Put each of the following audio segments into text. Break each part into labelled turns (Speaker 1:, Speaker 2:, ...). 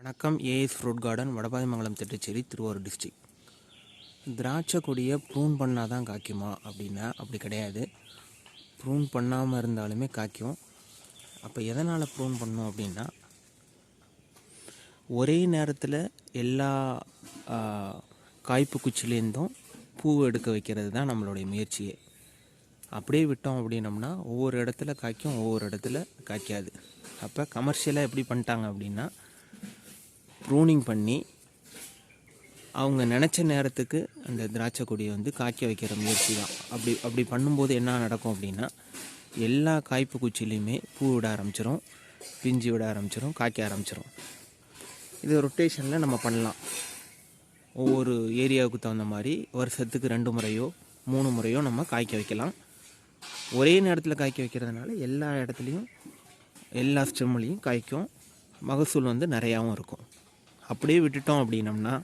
Speaker 1: வணக்கம். AS fruit garden Vadapathimangalam Thittacheri Thiruvarur district திராட்சை கொடியை ப்ரூன் பண்ணால் தான் காய்க்குமா அப்படின்னா அப்படி கிடையாது. ப்ரூன் பண்ணாமல் இருந்தாலுமே காய்க்கும். அப்போ எதனால் ப்ரூன் பண்ணோம் அப்படின்னா ஒரே நேரத்தில் எல்லா காய்ப்பு குச்சிலேருந்தும் பூ எடுக்க வைக்கிறது தான் நம்மளுடைய முயற்சியே. அப்படியே விட்டோம் அப்படின்னம்னா ஒவ்வொரு இடத்துல காய்க்கும் ஒவ்வொரு இடத்துல காய்க்காது. அப்போ கமர்ஷியலாக எப்படி பண்ணிட்டாங்க அப்படின்னா ப்ரூனிங் பண்ணி அவங்க நினச்ச நேரத்துக்கு அந்த திராட்சை கொடியை வந்து காய்க்க வைக்கிற முயற்சி தான். அப்படி அப்படி பண்ணும்போது என்ன நடக்கும் அப்படின்னா எல்லா காய்ப்பு குச்சிலையுமே பூ விட ஆரம்பிச்சிடும் பிஞ்சு விட ஆரம்பிச்சிடும் காய்க்க ஆரம்பிச்சிடும் இது ரொட்டேஷனில் நம்ம பண்ணலாம். ஒவ்வொரு ஏரியாவுக்கு தகுந்த மாதிரி வருஷத்துக்கு ரெண்டு முறையோ மூணு முறையோ நம்ம காய்க்க வைக்கலாம். ஒரே நேரத்தில் காய்க்க வைக்கிறதுனால எல்லா இடத்துலையும் எல்லா ஸ்டெம்லையும் காய்க்கும். மகசூல் வந்து நிறையாவும் இருக்கும். அப்படியே விட்டுட்டோம் அப்படின்னம்னா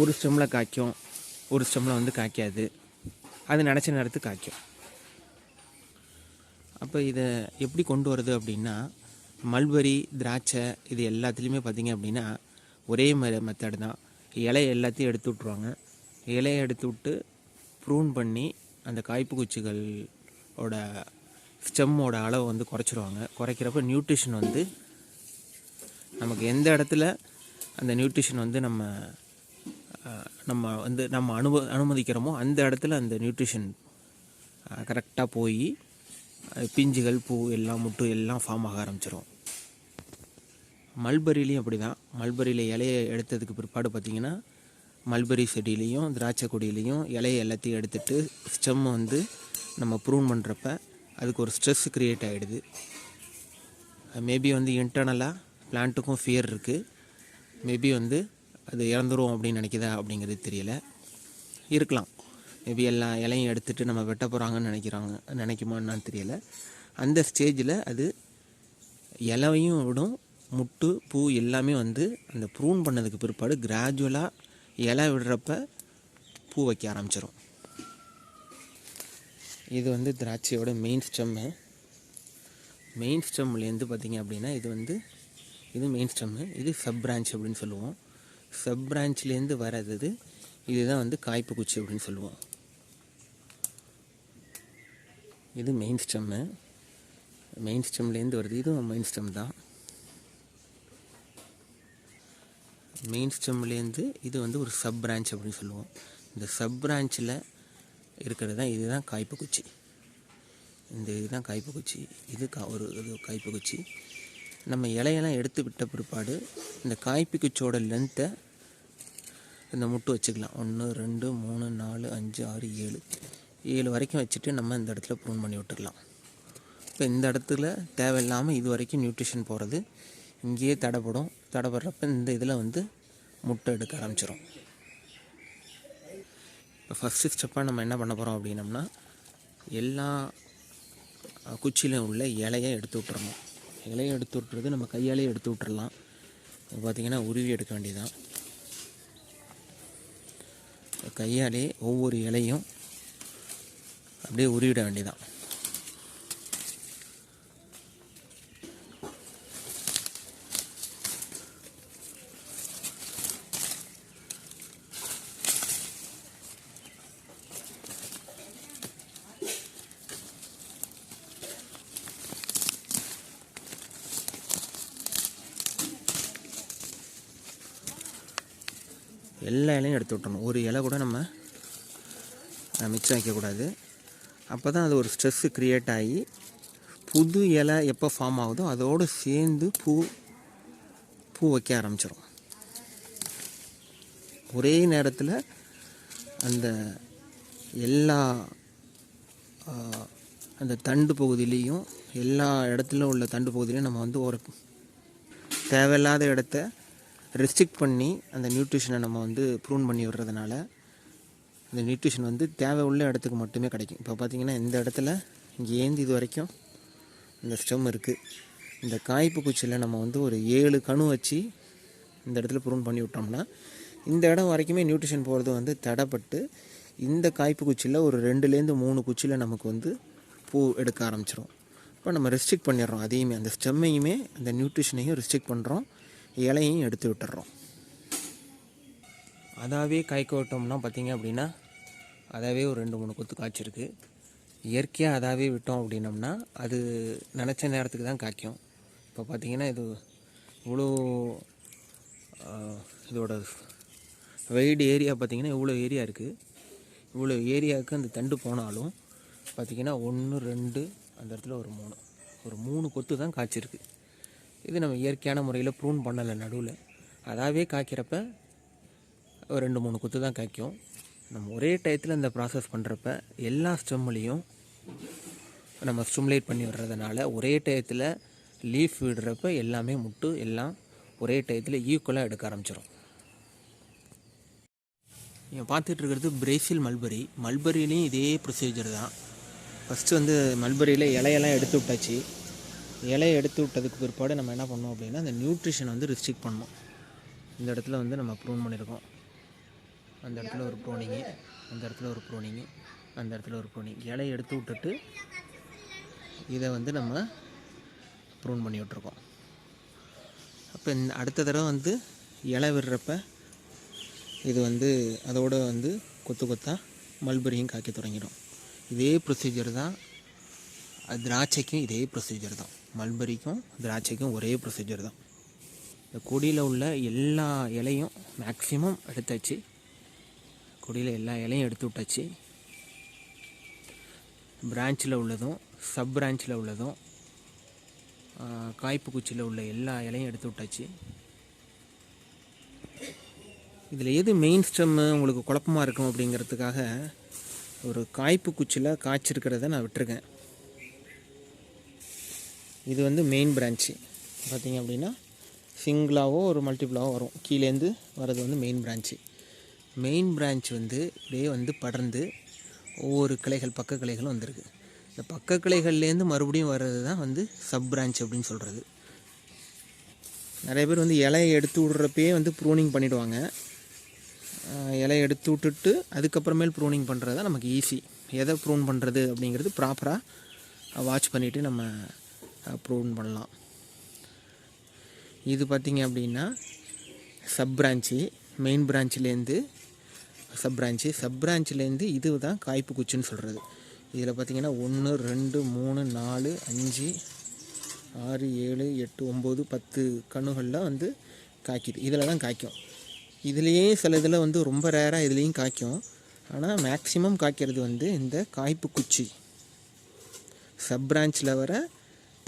Speaker 1: ஒரு ஸ்டெம்மில் காய்க்கும் ஒரு ஸ்டெம்மில் வந்து காய்க்காது. அது நினச்ச நேரத்துக்கு காய்க்கும். அப்போ இதை எப்படி கொண்டு வருது அப்படின்னா மல்பரி திராட்சை இது எல்லாத்துலேயுமே பார்த்தீங்க அப்படின்னா ஒரே மெத்தடு தான். இலையை எல்லாத்தையும் எடுத்து விட்ருவாங்க இலையை எடுத்து விட்டு ப்ரூன் பண்ணி அந்த காய்ப்பு குச்சிகளோட ஸ்டெம்மோட அளவை வந்து குறைச்சிருவாங்க. குறைக்கிறப்ப நியூட்ரிஷன் வந்து நமக்கு எந்த இடத்துல அந்த நியூட்ரிஷன் வந்து நம்ம நம்ம வந்து நம்ம அனுப அனுமதிக்கிறோமோ அந்த இடத்துல அந்த நியூட்ரிஷன் கரெக்டாக போய் பிஞ்சுகள் பூ எல்லாம் முட்டு எல்லாம் ஃபார்ம் ஆக ஆரம்பிச்சிடும் மல்பரிலையும் அப்படி தான் மல்பரியில் இலையை எடுத்ததுக்கு பிற்பாடு பார்த்திங்கன்னா மல்பரி செடியிலையும் திராட்சை கொடியிலையும் இலையை எல்லாத்தையும் எடுத்துட்டு ஸ்டெம்மை வந்து நம்ம ப்ரூன் பண்ணுறப்ப அதுக்கு ஒரு ஸ்ட்ரெஸ் க்ரியேட் ஆகிடுது மேபி வந்து இன்டர்னலாக பிளான்ட்டுக்கும் ஃபியர் இருக்குது மேபி வந்து அது இறந்துரும் அப்படின்னு நினைக்குதா அப்படிங்கிறது தெரியல. இருக்கலாம். மேபி எல்லா இலையும் எடுத்துகிட்டு நம்ம வெட்ட போகிறாங்கன்னு நினைக்கிறாங்க நினைக்குமான்னு தெரியல. அந்த ஸ்டேஜில் அது இலையும் விடும் முட்டு பூ எல்லாமே வந்து அந்த ப்ரூன் பண்ணதுக்கு பிற்பாடு கிராஜுவலாக இலை விடுறப்ப பூ வைக்க ஆரம்பிச்சிடும் இது வந்து திராட்சையோட மெயின் ஸ்டெம்மு மெயின் ஸ்டெம்லேருந்து பார்த்திங்க அப்படின்னா இது வந்து இது மெயின் ஸ்டெம்மு இது சப் பிரான்ச் அப்படின்னு சொல்லுவோம். சப் பிரான்ச்லேருந்து வர்றது இதுதான் வந்து காய்ப்பு குச்சி அப்படின்னு சொல்லுவோம். இது மெயின் ஸ்டெம்மு மெயின் ஸ்டெம்லேருந்து வருது. இதுவும் மெயின் ஸ்டெம் தான். மெயின் ஸ்டெம்லேருந்து இது வந்து ஒரு சப் பிரான்ச் அப்படின்னு சொல்லுவோம். இந்த சப் பிரான்ச்சில் இருக்கிறது தான் இதுதான் காய்ப்பு குச்சி. இந்த இதுதான் காய்ப்பு குச்சி. இது கா ஒரு இது காய்ப்பு குச்சி. நம்ம இலையெல்லாம் எடுத்து விட்ட பிற்பாடு இந்த காய்ப்பிக்குச்சோட குச்சியோட லென்த்தை இந்த முட்டு வச்சுக்கலாம். ஒன்று ரெண்டு மூணு நாலு அஞ்சு ஆறு ஏழு. ஏழு வரைக்கும் வச்சுட்டு நம்ம இந்த இடத்துல ப்ரூன் பண்ணி விட்டுக்கலாம் இப்போ இந்த இடத்துல தேவையில்லாமல் இது வரைக்கும் நியூட்ரிஷன் போகிறது இங்கேயே தடைப்படும் தடைப்படுறப்ப இந்த இதில் வந்து முட்டை எடுக்க ஆரம்பிச்சிடும் இப்போ ஃபஸ்ட்டு ஸ்டெப்பாக நம்ம என்ன பண்ண போகிறோம் அப்படின்னம்னா எல்லா குச்சியிலும் உள்ள இலையை எடுத்து விட்டுறணும். இலையை எடுத்து விட்டுறது நம்ம கையாலே எடுத்து விட்டுறலாம். இப்போ உருவி எடுக்க வேண்டியதான் கையாலே ஒவ்வொரு இலையும் அப்படியே உருவிட வேண்டியதான் எல்லா இலையும் எடுத்து விட்டணும் ஒரு இலை கூட நம்ம மிச்சம் வைக்கக்கூடாது. அப்போ தான் அது ஒரு ஸ்ட்ரெஸ்ஸு க்ரியேட் ஆகி புது இலை எப்போ ஃபார்ம் ஆகுதோ அதோடு சேர்ந்து பூ பூ வைக்க ஆரம்பிச்சிடும் ஒரே நேரத்தில் அந்த எல்லா அந்த தண்டு பகுதியிலையும் எல்லா இடத்துல உள்ள தண்டு பகுதியிலையும் நம்ம வந்து ஒரு தேவையில்லாத இடத்த ரெஸ்ட்ரிக்ட் பண்ணி அந்த நியூட்ரிஷனை நம்ம வந்து ப்ரூன் பண்ணி விடுறதுனால அந்த நியூட்ரிஷன் வந்து தேவை உள்ள இடத்துக்கு மட்டுமே கிடைக்கும். இப்போ பார்த்திங்கன்னா இந்த இடத்துல இங்கே ஏந்தி இது வரைக்கும் இந்த ஸ்டெம் இருக்குது இந்த காய்ப்பு குச்சியில் நம்ம வந்து ஒரு ஏழு கணு வச்சு இந்த இடத்துல ப்ரூன் பண்ணி விட்டோம்னா இந்த இடம் வரைக்குமே நியூட்ரிஷன் போகிறது வந்து தடைப்பட்டு இந்த காய்ப்பு குச்சியில் ஒரு ரெண்டுலேருந்து மூணு குச்சியில் நமக்கு வந்து பூ எடுக்க ஆரம்பிச்சிடும் இப்போ நம்ம ரெஸ்ட்ரிக்ட் பண்ணிடுறோம். அதையுமே அந்த ஸ்டெம்மையுமே அந்த நியூட்ரிஷனையும் ரெஸ்ட்ரிக்ட் பண்ணுறோம் இலையும் எடுத்து விட்டுறோம். அதாவே காய்க்க விட்டோம்னா பார்த்தீங்க அப்படின்னா அதாவே ஒரு ரெண்டு மூணு கொத்து காய்ச்சிருக்கு. இயற்கையாக அதாவே விட்டோம் அப்படின்னம்னா அது நினச்ச நேரத்துக்கு தான் காய்க்கும். இப்போ பார்த்திங்கன்னா இது இவ்வளோ இதோட வைடு ஏரியா பார்த்தீங்கன்னா இவ்வளோ ஏரியா இருக்குது இவ்வளோ ஏரியாவுக்கு அந்த தண்டு போனாலும் பார்த்தீங்கன்னா ஒன்று ரெண்டு அந்த இடத்துல ஒரு மூணு ஒரு மூணு கொத்து தான் காய்ச்சிருக்கு. இது நம்ம இயற்கையான முறையில் ப்ரூன் பண்ணலை நடுவில். அதாவே காய்க்கிறப்ப ஒரு ரெண்டு மூணு குத்து தான் காய்க்கும். நம்ம ஒரே டயத்தில் இந்த ப்ராசஸ் பண்ணுறப்ப எல்லா ஸ்டெம்லையும் நம்ம ஸ்டிமுலேட் பண்ணி விடுறதுனால ஒரே டயத்தில் லீஃப் விடுறப்ப எல்லாமே முட்டு எல்லாம் ஒரே டயத்தில் ஈக்குவலாக எடுக்க ஆரம்பிச்சிடும் நீங்கள் பார்த்துட்டு இருக்கிறது பிரேசில் மல்பரி மல்பரிலையும் இதே ப்ரொசீஜர் தான். ஃபஸ்ட்டு வந்து மல்பரியில் இலையெல்லாம் எடுத்து விட்டாச்சு. இலையை எடுத்து விட்டதுக்கு பிற்பாடு நம்ம என்ன பண்ணோம் அப்படின்னா அந்த நியூட்ரிஷன் வந்து ரிஸ்ட்ரிக்ட் பண்ணோம். இந்த இடத்துல வந்து நம்ம ப்ரூன் பண்ணியிருக்கோம் அந்த இடத்துல ஒரு ப்ரோனிங்கு அந்த இடத்துல ஒரு ப்ரோனிங்கு அந்த இடத்துல ஒரு ப்ரோனிங் இலையை எடுத்து விட்டுட்டு இதை வந்து நம்ம ப்ரூன் பண்ணி விட்ருக்கோம் அப்போ இந்த அடுத்த தடவை வந்து இலை விடுறப்ப இது வந்து அதோட வந்து கொத்து கொத்தாக மல்பெரியும் காய்க்க தொடங்கிடும். இதே ப்ரொசீஜர் தான் திராட்சைக்கும் இதே ப்ரொசீஜர் தான். மல்பரிக்கும் திராட்சைக்கும் ஒரே ப்ரொசீஜர் தான். இந்த கொடியில் உள்ள எல்லா இலையும் மேக்ஸிமம் எடுத்தாச்சு. கொடியில் எல்லா இலையும் எடுத்து விட்டாச்சு. பிரான்ச்சில் உள்ளதும் சப் பிரான்ச்சில் உள்ளதும் காய்ப்பு குச்சியில் உள்ள எல்லா இலையும் எடுத்து விட்டாச்சு. இதில் எது மெயின் ஸ்டெம்மு உங்களுக்கு குழப்பமாக இருக்கும் அப்படிங்கிறதுக்காக ஒரு காய்ப்பு குச்சியில் காய்ச்சிருக்கிறத நான் விட்டுருக்கேன். இது வந்து மெயின் பிரான்ச்சு பார்த்தீங்க அப்படின்னா சிங்கிளாவோ ஒரு மல்டிபிளாவோ வரும். கீழேருந்து வர்றது வந்து மெயின் பிரான்ச்சு மெயின் பிரான்ச் வந்து இப்படியே வந்து படர்ந்து ஒவ்வொரு கிளைகள் பக்க கிளைகளும் வந்திருக்கு. இந்த பக்க கிளைகள்லேருந்து மறுபடியும் வர்றது தான் வந்து சப் பிரான்ச் அப்படின்னு சொல்கிறது நிறைய பேர் வந்து இலையை எடுத்து விடுறப்பே வந்து ப்ரூனிங் பண்ணிவிடுவாங்க இலையை எடுத்து விட்டுட்டு அதுக்கப்புறமேல் ப்ரூனிங் பண்ணுறது தான் நமக்கு ஈஸி எதை ப்ரூன் பண்ணுறது அப்படிங்கிறது ப்ராப்பராக வாட்ச் பண்ணிவிட்டு நம்ம ப்ரூவன் பண்ணலாம். இது பார்த்திங்க அப்படின்னா சப் பிரான்ச்சு மெயின் பிரான்ச்சிலேருந்து சப் பிரான்ச்சு சப் பிரான்ச்சிலேருந்து இது தான் காய்ப்பு குச்சின்னு சொல்கிறது இதில் பார்த்திங்கன்னா ஒன்று ரெண்டு மூணு நாலு அஞ்சு ஆறு ஏழு எட்டு ஒம்பது பத்து கண்ணுகளில் வந்து காய்க்குது. இதில் தான் காய்க்கும். இதுலேயே சில இதில் வந்து ரொம்ப ரேராக இதுலேயும் காய்க்கும். ஆனால் மேக்ஸிமம் காய்க்கிறது வந்து இந்த காய்ப்பு குச்சி. சப் பிரான்ச்சில் வர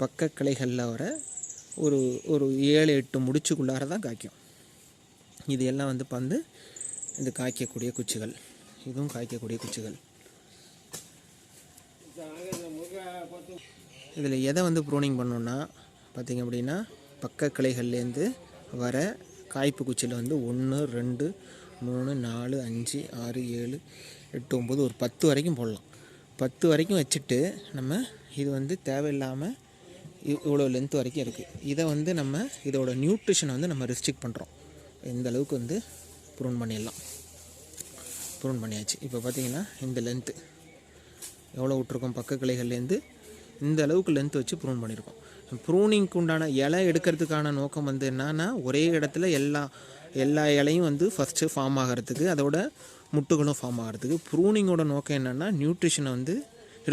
Speaker 1: பக்க கிளைகளில் வர ஒரு ஒரு ஏழு எட்டு முடிச்சுக்குள்ளார தான் காய்க்கும். இது எல்லாம் வந்து பந்து இந்த காய்க்கக்கூடிய குச்சிகள். இதுவும் காய்க்கக்கூடிய குச்சிகள். இதில் எதை வந்து ப்ரூனிங் பண்ணோன்னா பார்த்திங்க அப்படின்னா பக்க கிளைகள்லேருந்து வர காய்ப்பு குச்சியில் வந்து ஒன்று ரெண்டு மூணு நாலு அஞ்சு ஆறு ஏழு எட்டு ஒம்பது ஒரு பத்து வரைக்கும் போடலாம். பத்து வரைக்கும் வச்சுட்டு நம்ம இது வந்து தேவையில்லாமல் இவ்வளோ லென்த் வரைக்கும் இருக்குது இதை வந்து நம்ம இதோட நியூட்ரிஷனை வந்து நம்ம ரெஸ்ட்ரிக்ட் பண்ணுறோம் இந்த அளவுக்கு வந்து ப்ரூன் பண்ணிடலாம். ப்ரூன் பண்ணியாச்சு. இப்போ பார்த்தீங்கன்னா இந்த லென்த்து எவ்வளோ விட்ருக்கோம் பக்க கிளைகள்லேருந்து இந்த அளவுக்கு லென்த் வச்சு ப்ரூன் பண்ணியிருக்கோம் ப்ரூனிங்க்கு உண்டான இலை எடுக்கிறதுக்கான நோக்கம் வந்து என்னன்னா ஒரே இடத்துல எல்லா எல்லா இலையும் வந்து ஃபஸ்ட்டு ஃபார்ம் ஆகிறதுக்கு அதோட முட்டுகளும் ஃபார்ம் ஆகிறதுக்கு. ப்ரூனிங்கோட நோக்கம் என்னென்னா நியூட்ரிஷனை வந்து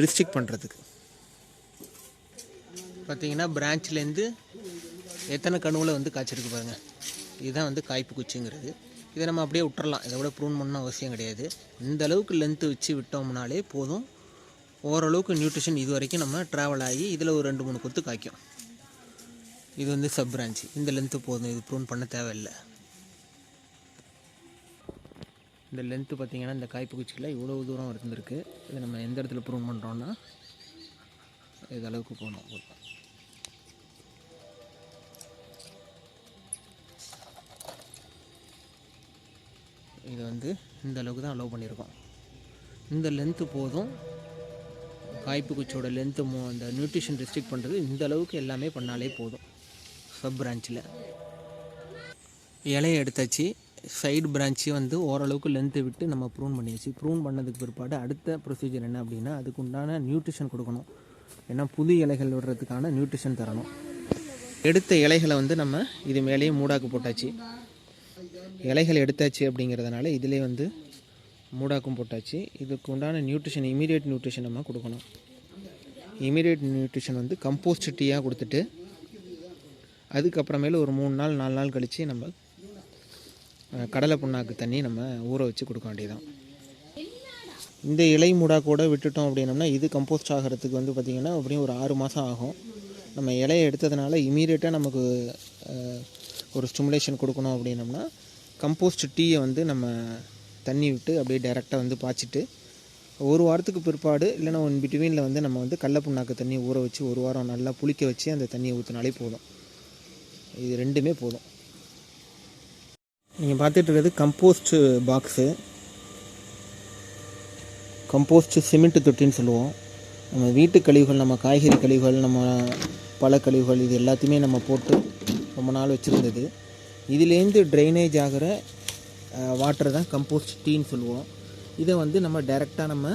Speaker 1: ரிஸ்ட்ரிக்ட் பண்ணுறதுக்கு பார்த்தீங்கன்னா பிரான்ச்லேருந்து எத்தனை கணுவில் வந்து காய்ச்சிருக்கு பாருங்கள் இதுதான் வந்து காய்ப்பு குச்சிங்கிறது. இதை நம்ம அப்படியே விட்டுறலாம். இதை விட ப்ரூன் பண்ணணும் அவசியம் கிடையாது. இந்த அளவுக்கு லென்த்து வச்சு விட்டோம்னாலே போதும். ஓரளவுக்கு நியூட்ரிஷன் இது வரைக்கும் நம்ம ட்ராவல் ஆகி இதில் ஒரு ரெண்டு மூணு கொத்து காய்க்கும். இது வந்து சப் பிரான்ச் இந்த லென்த்து போதும். இது ப்ரூன் பண்ண தேவையில்லை. இந்த லென்த்து பார்த்தீங்கன்னா இந்த காய்ப்பு குச்சியில் இவ்வளோ தூரம் இருந்திருக்கு. இதை நம்ம எந்த இடத்துல ப்ரூன் பண்ணுறோன்னா இது அளவுக்கு போகணும். இது வந்து இந்த அளவுக்கு தான் அலோவ் பண்ணியிருக்கோம். இந்த லென்த்து போதும். காய்ப்பு குச்சியோட லென்த்து மோ அந்த நியூட்ரிஷன் ரெஸ்ட்ரிக்ட் பண்ணுறது இந்த அளவுக்கு எல்லாமே பண்ணாலே போதும். சப் பிரான்ச்சில் இலையை எடுத்தாச்சு. சைடு பிரான்ச்சு வந்து ஓரளவுக்கு லென்த்து விட்டு நம்ம ப்ரூன் பண்ணியாச்சு. ப்ரூன் பண்ணதுக்கு பிற்பாடு அடுத்த ப்ரொசீஜர் என்ன அப்படின்னா அதுக்கு உண்டான நியூட்ரிஷன் கொடுக்கணும். ஏன்னா புது இலைகள் விடுறதுக்கான நியூட்ரிஷன் தரணும். எடுத்த இலைகளை வந்து நம்ம இது மேலேயே மூடாக்கு போட்டாச்சு. இலைகள் எடுத்தாச்சு அப்படிங்கிறதுனால இதிலே வந்து மூடாக்கும் போட்டாச்சு. இதுக்கு உண்டான நியூட்ரிஷன் இமீடியட் நியூட்ரிஷன் நம்ம கொடுக்கணும். இமீடியட் நியூட்ரிஷன் வந்து கம்போஸ்ட் டீயாக கொடுத்துட்டு அதுக்கப்புறமேல ஒரு மூணு நாள் நாலு நாள் கழித்து நம்ம கடலை புண்ணாக்கு தண்ணி நம்ம ஊற வச்சு கொடுக்க வேண்டியதான் இந்த இலை மூடா கூட விட்டுட்டோம் அப்படின்னம்னா இது கம்போஸ்ட் ஆகிறதுக்கு வந்து பார்த்திங்கன்னா அப்படியும் ஒரு ஆறு மாதம் ஆகும். நம்ம இலையை எடுத்ததுனால இமீடியட்டாக நமக்கு ஒரு ஸ்டிமுலேஷன் கொடுக்கணும் அப்படின்னம்னா கம்போஸ்ட் டீயை வந்து நம்ம தண்ணி விட்டு அப்படியே டைரெக்டாக வந்து பாய்ச்சிட்டு ஒரு வாரத்துக்கு பிற்பாடு இல்லைனா ஒன் பிட்வீனில் வந்து நம்ம வந்து கடல புண்ணாக்கு தண்ணியை ஊற வச்சு ஒரு வாரம் நல்லா புளிக்க வச்சு அந்த தண்ணியை ஊற்றினாலே போதும். இது ரெண்டுமே போதும். நீங்கள் பார்த்துட்டு இருக்கிறது கம்போஸ்ட் பாக்ஸு கம்போஸ்ட் சிமெண்ட் தொட்டின்னு சொல்லுவோம். நம்ம வீட்டு கழிவுகள் நம்ம காய்கறி கழிவுகள் நம்ம பழ கழிவுகள் இது எல்லாத்தையுமே நம்ம போட்டு ரொம்ப நாள் வச்சுருந்தது. இதுலேருந்து ட்ரைனேஜ் ஆகிற வாட்டர் தான் கம்போஸ்ட் டீன்னு சொல்லுவோம். இதை வந்து நம்ம டைரெக்டாக நம்ம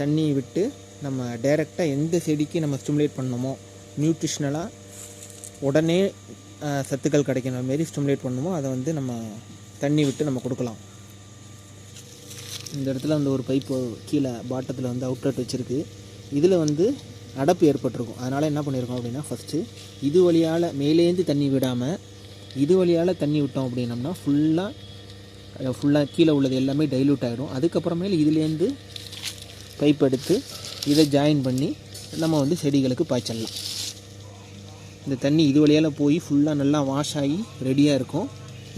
Speaker 1: தண்ணி விட்டு நம்ம டைரெக்டாக எந்த செடிக்கு நம்ம ஸ்டிமுலேட் பண்ணணுமோ நியூட்ரிஷ்னலாக உடனே சத்துக்கள் கிடைக்கிற மாரி ஸ்டிமுலேட் பண்ணணுமோ அதை வந்து நம்ம தண்ணி விட்டு நம்ம கொடுக்கலாம். இந்த இடத்துல வந்து ஒரு பைப்பு கீழே பாட்டத்தில் வந்து அவுட்லெட் வச்சுருக்கு. இதில் வந்து அடப்பு ஏற்பட்டிருக்கும். அதனால் என்ன பண்ணியிருக்கோம் அப்படின்னா ஃபஸ்ட்டு இது வழியால் மேலேந்து தண்ணி விடாமல் இது வழியால் தண்ணி விட்டோம் அப்படின்னம்னா ஃபுல்லாக ஃபுல்லாக கீழே உள்ளது எல்லாமே டைல்யூட் ஆகிடும் அதுக்கப்புறமேல இதுலேருந்து பைப் எடுத்து இதை ஜாயின் பண்ணி நம்ம வந்து செடிகளுக்கு பாய்ச்சிடலாம். இந்த தண்ணி இது வழியால் போய் ஃபுல்லாக நல்லா வாஷ் ஆகி ரெடியாக இருக்கும்.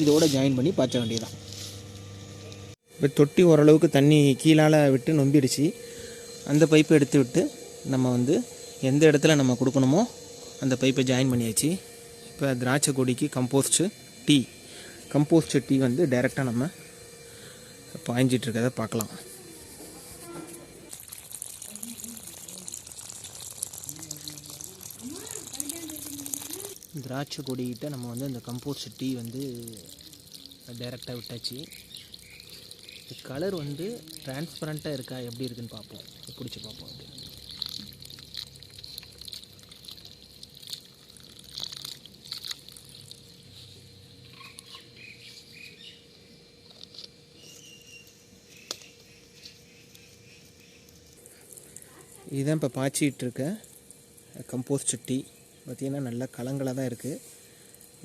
Speaker 1: இதோட ஜாயின் பண்ணி பாய்ச்ச வேண்டியதான் இப்போ தொட்டி ஓரளவுக்கு தண்ணி கீழால் விட்டு நொம்பிடுச்சு. அந்த பைப்பை எடுத்து விட்டு நம்ம வந்து எந்த இடத்துல நம்ம கொடுக்கணுமோ அந்த பைப்பை ஜாயின் பண்ணியாச்சு. இப்போ திராட்சை கொடிக்கு கம்போஸ்ட் டீ கம்போஸ்ட் டீ வந்து டைரெக்டாக நம்ம பாய்ஞ்சிட்டு இருக்கிறத பார்க்கலாம். திராட்சை கொடிக்கிட்ட நம்ம வந்து அந்த கம்போஸ்ட் டீ வந்து டைரெக்டாக விட்டாச்சு. கலர் வந்து டிரான்ஸ்பரண்ட்டாக இருக்கா எப்படி இருக்குன்னு பார்ப்போம். பிடிச்சி பார்ப்போம் அப்படி இதுதான் இப்போ பாய்ச்சிகிட்ருக்க கம்போஸ்ட் சட்டி. பார்த்திங்கன்னா நல்ல கலங்களாக தான் இருக்குது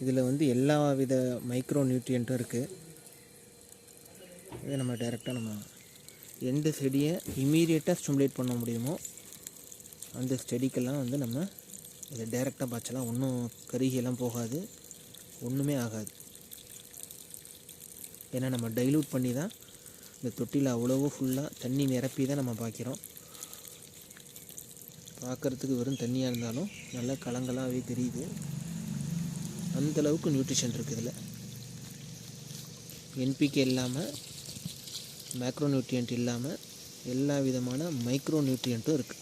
Speaker 1: இதில் வந்து எல்லா வித மைக்ரோ நியூட்ரியண்ட்டும் இருக்குது இதை நம்ம டைரெக்டாக நம்ம எந்த செடியை இமீடியட்டாக ஸ்டிமுலேட் பண்ண முடியுமோ அந்த செடிக்கெல்லாம் வந்து நம்ம இதை டைரெக்டாக பாய்ச்சலாம். ஒன்றும் கருகியெல்லாம் போகாது. ஒன்றுமே ஆகாது. ஏன்னா நம்ம டைலூட் பண்ணி தான் இந்த தொட்டியில் அவ்வளவோ ஃபுல்லாக தண்ணி நிரப்பி தான் நம்ம பாய்க்கிறோம். பார்க்குறதுக்கு வெறும் தண்ணியாக இருந்தாலும் நல்லா கலங்களாகவே தெரியுது. அந்தளவுக்கு நியூட்ரிஷன் இருக்குது இதில். என்பிகே இல்லாமல் மேக்ரோ நியூட்ரியன்ட் இல்லாமல் எல்லா விதமான மைக்ரோ நியூட்ரியன்ட்டும் இருக்குது